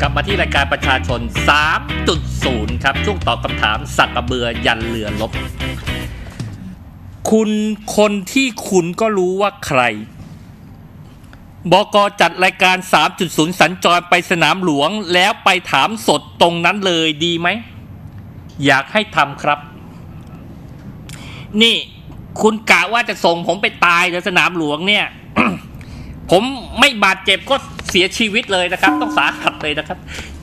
กลับมาที่รายการประชาชน 3.0 ครับ ช่วงตอบคำถามสักกระเบือยันเรือลบ คุณคนที่คุณก็รู้ว่าใคร บกจัดรายการ 3.0 สัญจรไปสนามหลวง แล้วไปถามสดตรงนั้นเลยดีไหม อยากให้ทำครับ นี่คุณกะว่าจะส่งผมไปตายในสนามหลวงเนี่ย ผมไม่บาดเจ็บก็เสียชีวิตเลยนะครับ ต้องสาหัสเลยนะครับ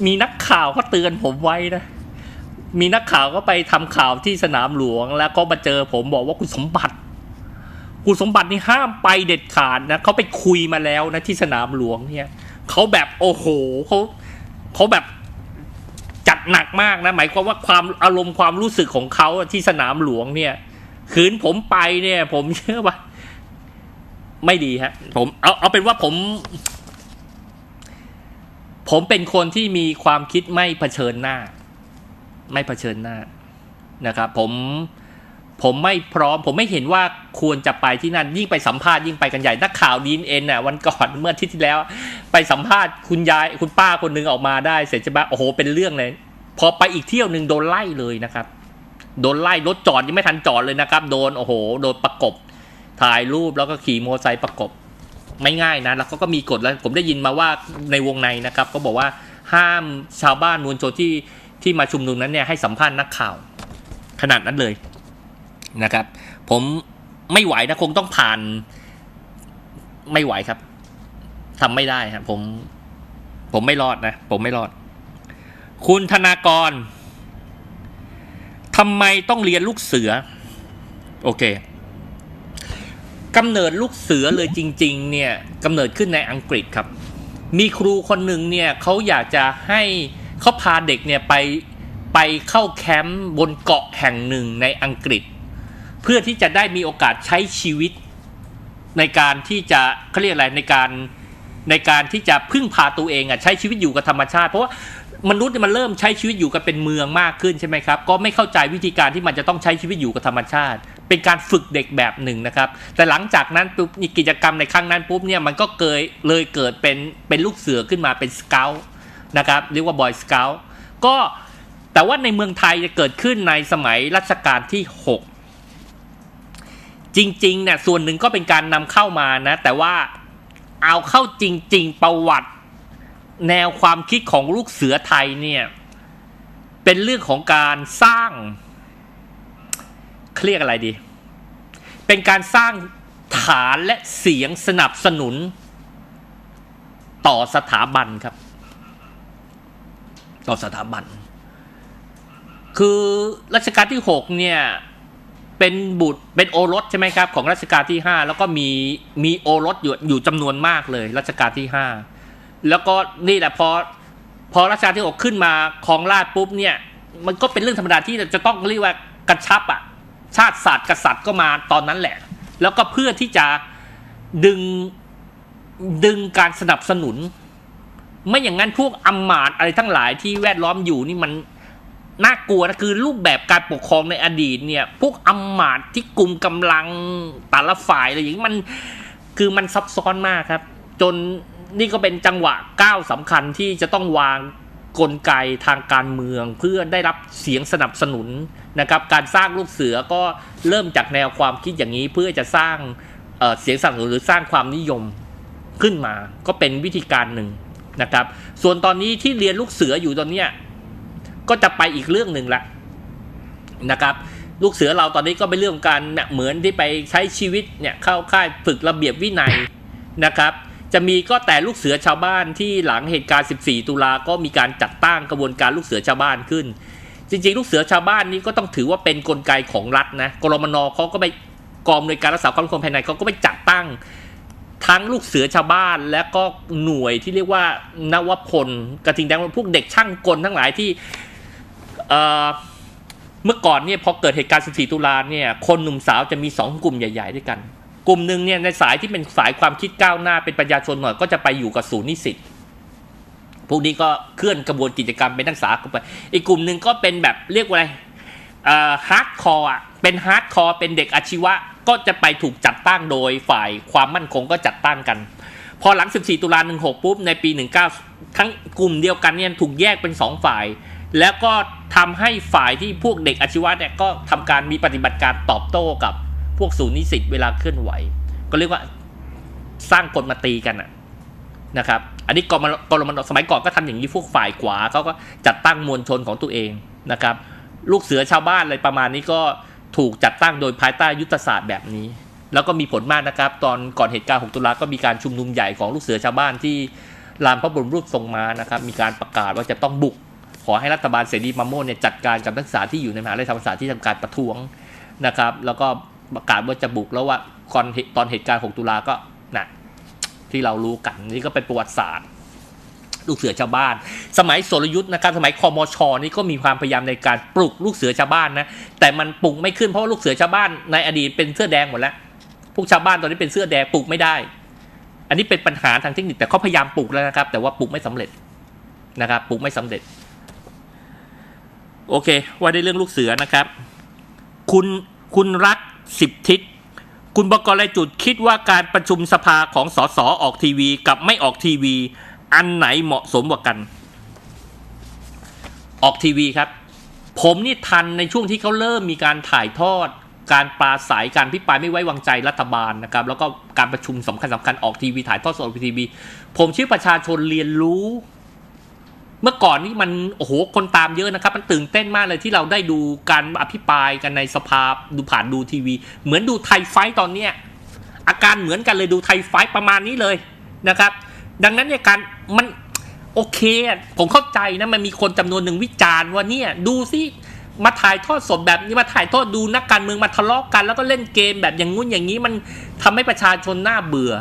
มีนักข่าวก็เตือนผมไว้นะ มีนักข่าวก็ไปทำข่าวที่สนามหลวง แล้วก็มาเจอผมบอกว่าคุณสมบัติคุณสมบัตินี่ห้ามไปเด็ดขาดนะเขาไปคุยมาแล้วนะที่สนามหลวงเนี่ยเขาแบบโอ้โหเขาเขาแบบจัดหนักมากนะ หมายความว่าความอารมณ์ความรู้สึกของเขาที่สนามหลวงเนี่ยขืนผมไปเนี่ย ผมเชื่อว่า ไม่ดีฮะ ผมเอาเอาเป็นว่าผม ผมเป็นคนที่มีความคิดไม่เผชิญหน้า ไม่เผชิญหน้านะครับผมผมไม่พร้อม ผมไม่เห็นว่าควรจะไปที่นั่นยิ่งไปสัมภาษณ์ยิ่งไปกันใหญ่นักข่าวดีเอ็นน่ะวันก่อนเมื่ออาทิตย์ที่แล้ว ไปสัมภาษณ์คุณยายคุณป้าคนหนึงออกมาได้ เสร็จใช่ไหมโอ้โหเป็นเรื่องเลย พอไปอีกเที่ยวหนึ่งโดนไล่เลยนะครับ โดนไล่รถจอดยังไม่ทันจอดเลยนะครับ โดนโอ้โห โดนประกบ ถ่ายรูปแล้วก็ขี่มอเตอร์ไซค์ประกบ ไม่ง่ายนะ แล้วเขาก็มีกฎแล้วผมได้ยินมาว่าในวงในนะครับก็บอกว่าห้ามชาวบ้านมวลชนที่ที่มาชุมนุมนั้นเนี่ยให้สัมภาษณ์นักข่าว ขนาดนั้นเลยนะครับ ผมไม่ไหวนะคงต้องผ่าน ไม่ไหวครับทำไม่ได้ครับผม ผมไม่รอดนะ ผมไม่รอด คุณธนากรทำไมต้องเรียนลูกเสือ โอเค กำเนิดลูกเสือเลยจริง ๆ เนี่ยกำเนิดขึ้นในอังกฤษครับ มีครูคนหนึ่งเนี่ยเขาอยากจะให้เขาพาเด็กเนี่ยไปไปเข้าแคมป์บนเกาะแห่งหนึ่งในอังกฤษ เพื่อที่จะได้มีโอกาสใช้ชีวิต ในการที่จะเขาเรียกอะไรในการในการที่จะพึ่งพาตัวเองอะใช้ชีวิตอยู่กับธรรมชาติ เพราะว่ามนุษย์มันเริ่มใช้ชีวิตอยู่กันเป็นเมืองมากขึ้นใช่ไหมครับ ก็ไม่เข้าใจวิธีการที่มันจะต้องใช้ชีวิตอยู่กับธรรมชาติ เป็นการฝึกเด็กแบบหนึ่งนะครับ แต่หลังจากนั้นปุ๊บมีกิจกรรมในครั้งนั้นปุ๊บเนี่ยมันก็เกยเลยเกิดเป็นเป็นลูกเสือขึ้นมาเป็นสเกลนะครับเรียกว่าบอยสเกลก็แต่ว่าในเมืองไทยจะเกิดขึ้นในสมัยรัชกาลที่ 6 จริงๆเนี่ยส่วนหนึ่งก็เป็นการนำเข้ามานะ แต่ว่าเอาเข้าจริง ๆ ประวัติแนวความคิดของลูกเสือไทยเนี่ยเป็นเรื่องของการสร้าง เครียกอะไรดี เป็นการสร้างฐานและเสียงสนับสนุน ต่อสถาบันครับ ต่อสถาบัน คือรัชกาลที่หกเนี่ยเป็นบุตรเป็นโอรสใช่ไหมครับ ของรัชกาลที่ห้าแล้วก็มีมีโอรสอยู่อยู่จำนวนมากเลย รัชกาลที่ห้าแล้วก็นี่แหละพอพอรัชกาลที่หกขึ้นมาครองราชปุ๊บเนี่ย มันก็เป็นเรื่องธรรมดาที่จะต้องเรียกว่ากระชับอะ ชาติศาสตร์กษัตริย์ก็มาตอนนั้นแหละ แล้วก็เพื่อที่จะดึงดึงการสนับสนุน ไม่อย่างนั้นพวกอำมาตย์อะไรทั้งหลายที่แวดล้อมอยู่นี่มันน่ากลัวนะคือรูปแบบการปกครองในอดีตเนี่ย พวกอำมาตย์ที่กลุ่มกำลังแต่ละฝ่ายอะไรอย่างนี้มันคือมันซับซ้อนมากครับ จนนี่ก็เป็นจังหวะก้าวสำคัญที่จะต้องวาง กลไกทางการเมือง เพื่อได้รับเสียงสนับสนุนนะครับการสร้างลูกเสือก็เริ่มจากแนวความคิดอย่างนี้ เพื่อจะสร้างเเสียงสนับสนุนหรือสร้างความนิยมขึ้นมา ก็เป็นวิธีการหนึ่งนะครับ ส่วนตอนนี้ที่เรียนลูกเสืออยู่ตอนเนี้ยก็จะไปอีกเรื่องหนึ่งละนะครับลูกเสือเราตอนนี้ก็เป็นเรื่องของการเนี่ยเหมือนที่ไปใช้ชีวิตเนี่ยเข้าค่ายฝึกระเบียบวินัยนะครับ จะมีก็แต่ลูกเสือชาวบ้านที่หลังเหตุการณ์ 14 ตุลาก็มีการจัดตั้งกระบวนการลูกเสือชาวบ้านขึ้น จริงๆ ลูกเสือชาวบ้านนี้ก็ต้องถือว่าเป็นนกลไกของรัฐนะกรมนเขาก็ไปกองในวยการรักษาความมั่นคงภายในเขาก็ไปจัดตั้ง ทั้งลูกเสือชาวบ้าน และก็หน่วยที่เรียกว่านวพลกระทิงแดงพวกเด็กช่างกลทั้งหลายที่เเมื่อก่อนเนี่ยพอเกิดเหตุการณ์ 14 ตุลาเนี่ยคนหนุ่มสาวจะมี 2 กลุ่มใหญ่ ๆ ด้วยกัน กลุ่มหนึ่งเนี่ยในสายที่เป็นสายความคิดก้าวหน้าเป็นประชาชนหน่อยก็จะไปอยู่กับศูนย์นิสิตพวกนี้ก็เคลื่อนกระบวนกิจกรรมเป็นนักศึกษาไป อีกกลุ่มหนึ่งก็เป็นแบบเรียกว่าอะไรฮาร์ดคอร์อะเป็นฮาร์ดคอร์เป็นเด็กอาชีวะก็จะไปถูกจัดตั้งโดยฝ่ายความมั่นคงก็จัดตั้งกัน พอหลัง 14 ตุลา16 ปุ๊บ ในปี 19 ทั้งกลุ่มเดียวกันเนี่ยถูกแยกเป็น 2 ฝ่าย แล้วก็ทำให้ฝ่ายที่พวกเด็กอาชีวะเนี่ยก็ทำการมีปฏิบัติการตอบโต้กับ พวกศูนย์นิสิตเวลาเคลื่อนไหว ก็เรียกว่าสร้างกลมาตีกันนะครับ อันนี้กรมกรมนสมัยก่อนก็ทำอย่างนี้พวกฝ่ายขวาเขาก็จัดตั้งมวลชนของตัวเองนะครับ ลูกเสือชาวบ้านอะไรประมาณนี้ก็ถูกจัดตั้งโดยภายใต้ยุทธศาสตร์แบบนี้ แล้วก็มีผลมากนะครับ ตอนก่อนเหตุการณ์ 6 ตุลาก็มีการชุมนุมใหญ่ของลูกเสือชาวบ้านที่ลานพระบรมรูปทรงมานะครับ มีการประกาศว่าจะต้องบุก ขอให้รัฐบาลเสรีมาโมดเนี่ยจัดการกับนักศึกษาที่อยู่ในมหาวิทยาลัยธรรมศาสตร์ที่ทำการประท้วงนะครับ แล้วก็ ประกาศว่าจะบุกแล้วว่าก่อนตอนเหตุการณ์ 6 ตุลาก็นะที่เรารู้กันนี่ก็เป็นประวัติศาสตร์ลูกเสือชาวบ้าน สมัยสรยุทธ์นะครับสมัยคอมชอนี่ก็มีความพยายามในการปลุกลูกเสือชาวบ้านนะแต่มันปลุกไม่ขึ้นเพราะว่าลูกเสือชาวบ้านในอดีตเป็นเสื้อแดงหมดแล้วพวกชาวบ้านตอนนี้เป็นเสื้อแดงปลุกไม่ได้ อันนี้เป็นปัญหาทางเทคนิคแต่เขาพยายามปลุกแล้วนะครับ แต่ว่าปลุกไม่สำเร็จนะครับปลุกไม่สำเร็จ โอเค ว่าในเรื่องลูกเสือนะครับ คุณคุณรัก สิบทิศ คุณบกรายจุดคิดว่าการประชุมสภาของสสออกทีวีกับไม่ออกทีวี อันไหนเหมาะสมกว่ากัน ออกทีวีครับ ผมนี่ทันในช่วงที่เขาเริ่มมีการถ่ายทอด การปราศัยการพิปรายไม่ไว้วางใจรัฐบาลนะครับ แล้วก็การประชุมสำคัญสำคัญออกทีวีถ่ายทอดสดออกทีวี ผมชื่อประชาชนเรียนรู้ เมื่อก่อนนี่มันโอ้โหคนตามเยอะนะครับ มันตื่นเต้นมากเลยที่เราได้ดูการอภิปรายกันในสภาดูผ่านดูทีวี เหมือนดูไทยไฟตอนเนี้ยอาการเหมือนกันเลยดูไทยไฟประมาณนี้เลยนะครับ ดังนั้นเนี่ยการมันโอเคผมเข้าใจนะมันมีคนจำนวนหนึ่งวิจารณ์ว่าเนี่ยดูสิมาถ่ายทอดสดแบบนี้มาถ่ายทอดดูนักการเมืองมาทะเลาะกัน แล้วก็เล่นเกมแบบอย่างงู้นอย่างนี้มันทำให้ประชาชนน่าเบื่อ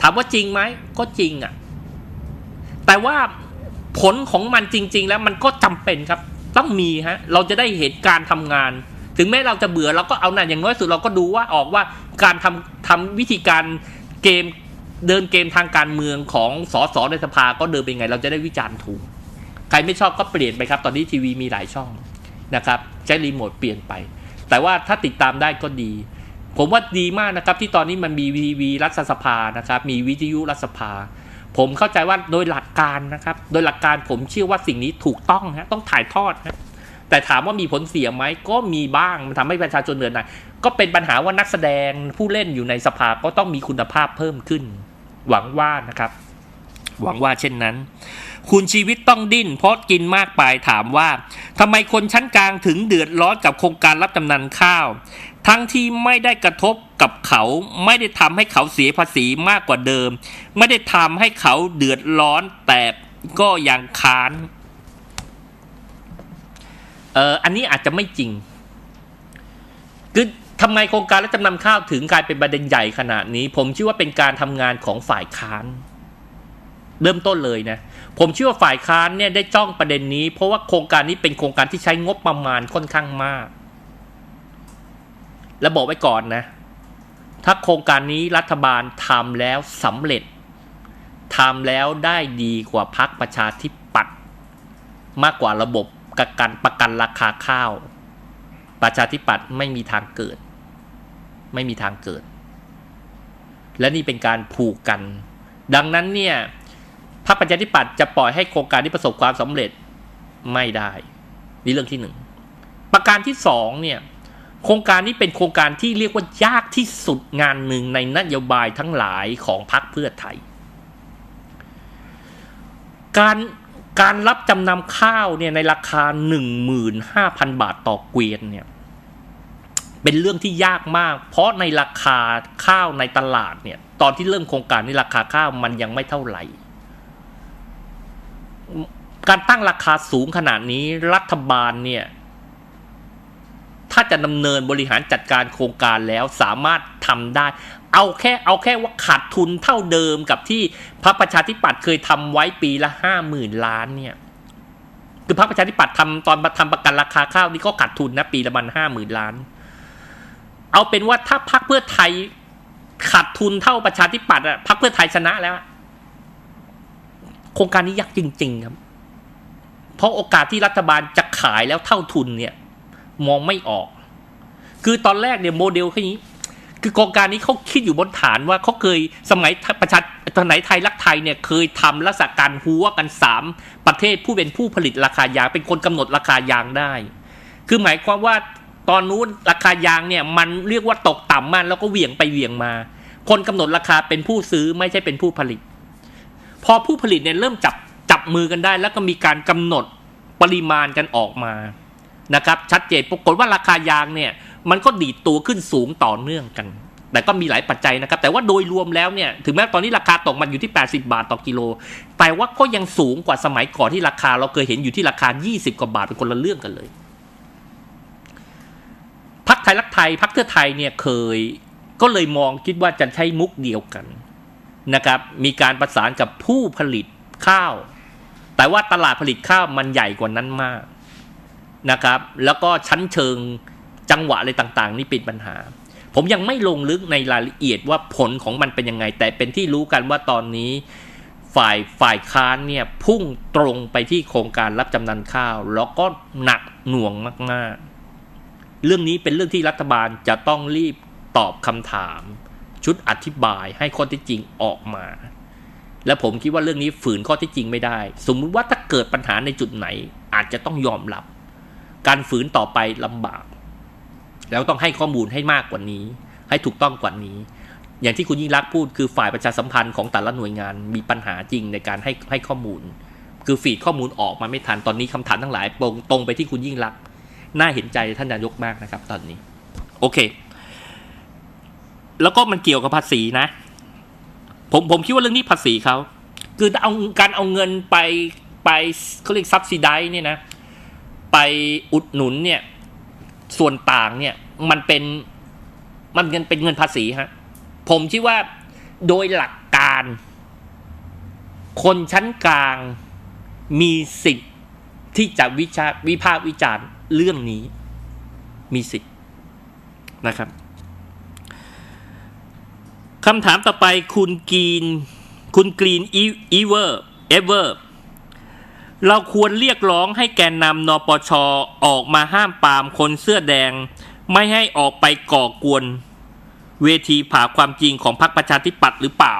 ถามว่าจริงไหมก็จริงอะ แต่ว่าผลของมันจริง ๆ แล้วมันก็จำเป็นครับ ต้องมีฮะเราจะได้เห็นการทำงาน ถึงแม้เราจะเบื่อเราก็เอาหนั่นอย่างน้อยสุดเราก็ดูว่าออกว่าการทำทำวิธีการเกมเดินเกมทางการเมืองของสสในสภาก็เดินเป็นไง เราจะได้วิจารณ์ถูก ใครไม่ชอบก็เปลี่ยนไปครับ ตอนนี้ทีวีมีหลายช่องนะครับใช้รีโมทเปลี่ยนไป แต่ว่าถ้าติดตามได้ก็ดี ผมว่าดีมากนะครับที่ตอนนี้มันมีวีวีรัฐสภานะครับมีวิทยุรัฐสภา ผมเข้าใจว่าโดยหลักการนะครับ โดยหลักการผมเชื่อว่าสิ่งนี้ถูกต้องฮะต้องถ่ายทอดฮะแต่ถามว่ามีผลเสียไหมก็มีบ้างมันทำให้ประชาชนเหนื่อยหน่ายก็เป็นปัญหาว่านักแสดงผู้เล่นอยู่ในสภาก็ต้องมีคุณภาพเพิ่มขึ้น หวังว่านะครับ หวังว่าเช่นนั้น คุณชีวิตต้องดิ้นเพราะกินมากไปถามว่าทำไมคนชั้นกลางถึงเดือดร้อนกับโครงการรับจำนำข้าว ทั้งที่ไม่ได้กระทบกับเขาไม่ได้ทำให้เขาเสียภาษีมากกว่าเดิม ไม่ได้ทำให้เขาเดือดร้อนแต่ก็ยังค้านเอออันนี้อาจจะไม่จริงคือทำไมโครงการรับจำนำข้าวถึงกลายเป็นประเด็นใหญ่ขนาดนี้ ผมเชื่อว่าเป็นการทำงานของฝ่ายค้าน เริ่มต้นเลยนะ ผมเชื่อว่าฝ่ายค้านเนี่ยได้จ้องประเด็นนี้ เพราะว่าโครงการนี้เป็นโครงการที่ใช้งบประมาณค่อนข้างมาก และบอกไว้ก่อนนะ ถ้าโครงการนี้รัฐบาลทำแล้วสำเร็จทำแล้วได้ดีกว่าพักประชาธิปัตย์มากกว่าระบบประกันประกันราคาข้าว ประชาธิปัตย์ไม่มีทางเกิด ไม่มีทางเกิด และนี่เป็นการผูกกัน ดังนั้นเนี่ย พรรคประชาธิปัตย์จะปล่อยให้โครงการที่ประสบความสำเร็จไม่ได้นี่เรื่องที่หนึ่งประการที่สองเนี่ยโครงการนี้เป็นโครงการที่เรียกว่ายากที่สุดงานหนึ่งในนโยบายทั้งหลายของพรรคเพื่อไทย การการรับจำนำข้าวเนี่ยในราคา 15,000 บาทต่อเกวียนเนี่ยเป็นเรื่องที่ยากมาก เพราะในราคาข้าวในตลาดเนี่ยตอนที่เริ่มโครงการนี้ราคาข้าวมันยังไม่เท่าไหร่ การตั้งราคาสูงขนาดนี้รัฐบาลเนี่ย ถ้าจะดำเนินบริหารจัดการโครงการแล้วสามารถทำได้ เอาแค่เอาแค่ว่าขาดทุนเท่าเดิมกับที่พรรคประชาธิปัตย์เคยทำไว้ปีละห้าหมื่นล้านเนี่ยคือพรรคประชาธิปัตย์ทำตอนทำประกันราคาข้าวนี่ก็ขาดทุนนะปีละมันห้าหมื่นล้าน เอาเป็นว่าถ้าพรรคเพื่อไทยขาดทุนเท่าประชาธิปัตย์อะพรรคเพื่อไทยชนะแล้ว โครงการนี้ยากจริง ๆ ครับ เพราะโอกาสที่รัฐบาลจะขายแล้วเท่าทุนเนี่ย มองไม่ออก คือตอนแรกเนี่ยโมเดลแค่นี้ คือโครงการนี้เขาคิดอยู่บนฐานว่าเขาเคยสมัยประชาตอนไหนไทยรักไทยเนี่ยเคยทำลักษณะการหัวกันสามประเทศผู้เป็นผู้ผลิตราคายางเป็นคนกำหนดราคายางได้ คือหมายความว่าตอนนู้นราคายางเนี่ยมันเรียกว่าตกต่ำมากแล้วก็เหวี่ยงไปเหวี่ยงมา คนกำหนดราคาเป็นผู้ซื้อไม่ใช่เป็นผู้ผลิต พอผู้ผลิตเนี่ยเริ่มจับ มือกันได้ แล้วก็มีการกำหนดปริมาณกันออกมานะครับชัดเจนปรากฏว่าราคายางเนี่ยมันก็ดีดตัวขึ้นสูงต่อเนื่องกัน แต่ก็มีหลายปัจจัยนะครับ แต่ว่าโดยรวมแล้วเนี่ยถึงแม้ตอนนี้ราคาตกมันอยู่ที่ 80 บาทต่อกิโล แต่ว่าก็ยังสูงกว่าสมัยก่อนที่ราคาเราเคยเห็นอยู่ที่ราคา 20 กว่าบาทเป็นคนละเรื่องกันเลยพักไทยรักไทยพักเพื่อไทยเนี่ยเคยก็เลยมองคิดว่าจะใช้มุกเดียวกันนะครับ มีการประสานกับผู้ผลิตข้าว แต่ว่าตลาดผลิตข้าวมันใหญ่กว่านั้นมากนะครับ แล้วก็ชั้นเชิงจังหวะอะไรต่างๆ นี่เป็นปัญหา ผมยังไม่ลงลึกในรายละเอียดว่าผลของมันเป็นยังไง แต่เป็นที่รู้กันว่าตอนนี้ฝ่ายฝ่ายค้านเนี่ยพุ่งตรงไปที่โครงการรับจำนำข้าว แล้วก็หนักหน่วงมากๆ เรื่องนี้เป็นเรื่องที่รัฐบาลจะต้องรีบตอบคำถาม ชุดอธิบายให้ข้อเท็จจริงออกมา และผมคิดว่าเรื่องนี้ฝืนข้อเท็จจริงไม่ได้ สมมุติว่าถ้าเกิดปัญหาในจุดไหนอาจจะต้องยอมรับ การฝืนต่อไปลำบาก แล้วต้องให้ข้อมูลให้มากกว่านี้ ให้ถูกต้องกว่านี้ อย่างที่คุณยิ่งรักพูดคือฝ่ายประชาสัมพันธ์ของแต่ละหน่วยงานมีปัญหาจริงในการให้ให้ข้อมูล คือฟีดข้อมูลออกมาไม่ทันตอนนี้คำถามทั้งหลายตรงตรงไปที่คุณยิ่งรักน่าเห็นใจท่านนายกมากนะครับ ตอนนี้ โอเค แล้วก็มันเกี่ยวกับภาษีนะ ผมผมคิดว่าเรื่องนี้ภาษีเขาคือเอาการเอาเงินไปไปเขาเรียกซับซิไดเนี่ยนะ ไปอุดหนุนเนี่ย ส่วนต่างเนี่ย มันเป็นมันเงินเป็นเงินภาษีฮะผมคิดว่าโดยหลักการ คนชั้นกลางมีสิทธิ์ที่จะวิจาวิพากษ์วิจารณ์เรื่องนี้ มีสิทธิ์นะครับ คำถามต่อไปคุณกรีน คุณกรีนอีเวอร์เอเวอร์เราควรเรียกร้องให้แกนนำนปชออกมาห้ามปามคนเสื้อแดง ไม่ให้ออกไปก่อกวน เวทีผ่าความจริงของพรรคประชาธิปัตย์หรือเปล่า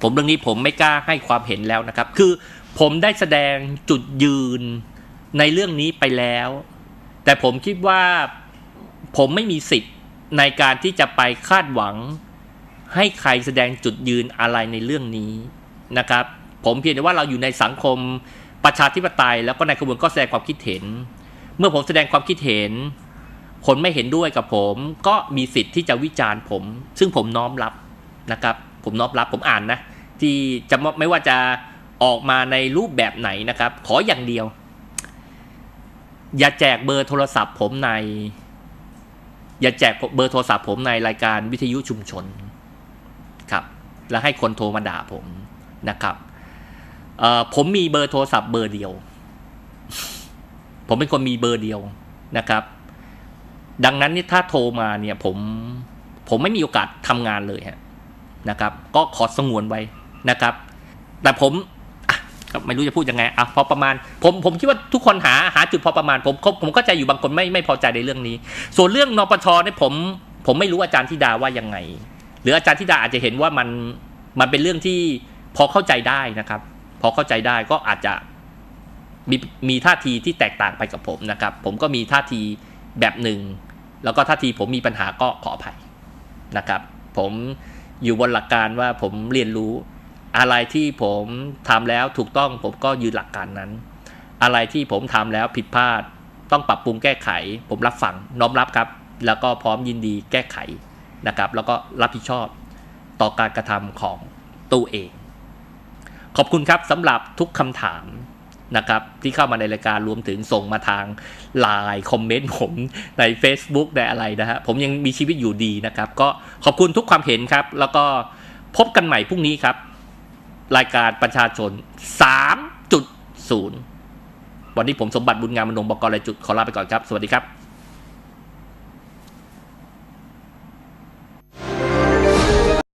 ผมเรื่องนี้ผมไม่กล้าให้ความเห็นแล้วนะครับ คือผมได้แสดงจุดยืนในเรื่องนี้ไปแล้ว แต่ผมคิดว่าผมไม่มีสิทธิ์ ในการที่จะไปคาดหวัง ให้ใครแสดงจุดยืนอะไรในเรื่องนี้นะครับ ผมเพียงแต่ว่าเราอยู่ในสังคมประชาธิปไตย แล้วก็ในกระบวนก็แสดงความคิดเห็น เมื่อผมแสดงความคิดเห็น คนไม่เห็นด้วยกับผม ก็มีสิทธิ์ที่จะวิจารณ์ผม ซึ่งผมน้อมรับนะครับ ผมน้อมรับผมอ่านนะ ที่จะไม่ว่าจะออกมาในรูปแบบไหนนะครับ ขออย่างเดียว อย่าแจกเบอร์โทรศัพท์ผมใน อย่าแจกเบอร์โทรศัพท์ผมในรายการวิทยุชุมชนครับแล้วให้คนโทรมาด่าผมนะครับผมมีเบอร์โทรศัพท์เบอร์เดียว ผมเป็นคนมีเบอร์เดียวนะครับ ดังนั้นนี่ถ้าโทรมาเนี่ยผมผมไม่มีโอกาสทำงานเลยฮะนะครับ ก็ขอสงวนไว้นะครับ แต่ผม ไม่รู้จะพูดยังไงอะพอประมาณผมผมคิดว่าทุกคนหาหาจุดพอประมาณผมผมก็ใจอยู่บางคนไม่ไม่พอใจในเรื่องนี้ ส่วนเรื่องนปชเนี่ยผม ผมไม่รู้อาจารย์ธิดาว่ายังไง หรืออาจารย์ธิดาอาจจะเห็นว่ามันมันเป็นเรื่องที่พอเข้าใจได้นะครับ พอเข้าใจได้ก็อาจจะมีมีท่าทีที่แตกต่างไปกับผมนะครับ ผมก็มีท่าทีแบบหนึ่ง แล้วก็ท่าทีผมมีปัญหาก็ขออภัยนะครับ ผมอยู่บนหลักการว่าผมเรียนรู้ อะไรที่ผมทำแล้วถูกต้องผมก็ยืนหลักการนั้น อะไรที่ผมทำแล้วผิดพลาด ต้องปรับปรุงแก้ไข ผมรับฟังน้อมรับครับ แล้วก็พร้อมยินดีแก้ไขนะครับ แล้วก็รับผิดชอบต่อการกระทำของตัวเอง ขอบคุณครับสำหรับทุกคำถามนะครับที่เข้ามาในรายการรวมถึงส่งมาทางไลน์คอมเมนต์ผมใน Facebook ในอะไรนะฮะผมยังมีชีวิตอยู่ดีนะครับ ก็ขอบคุณทุกความเห็นครับ แล้วก็พบกันใหม่พรุ่งนี้ครับ รายการประชาชน 3.0 วันนี้ผมสมบัติบุญงามมนงบกรรายจุดขอลาไปก่อนครับ สวัสดีครับ